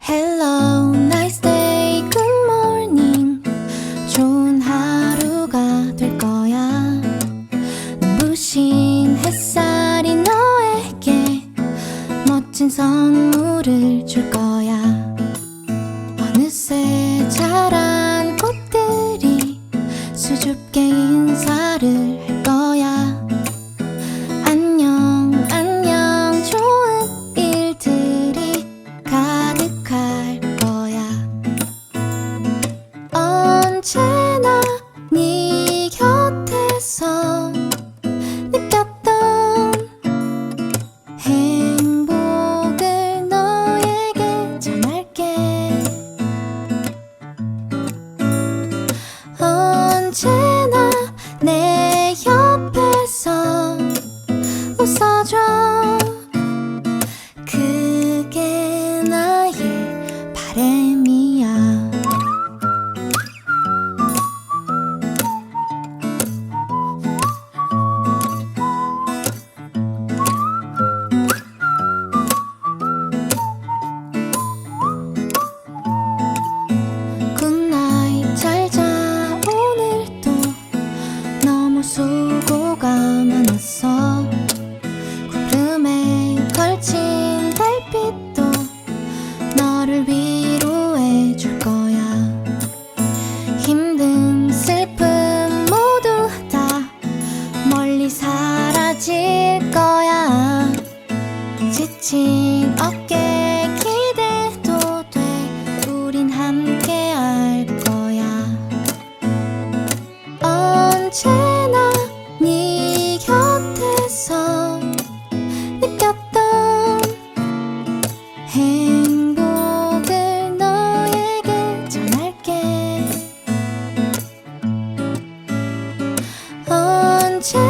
Hello, nice day, good morning. 좋은 하루가 될 거야. 눈부신 햇살이 너에게 멋진 선물을 줄 거야. 어느새 자란 꽃들이 수줍게 인사를 언제 힘든 슬픔 모두 다 멀리 사라질 거야. 지친 어깨 기대도 돼. 우린 함께 할 거야. 언제 前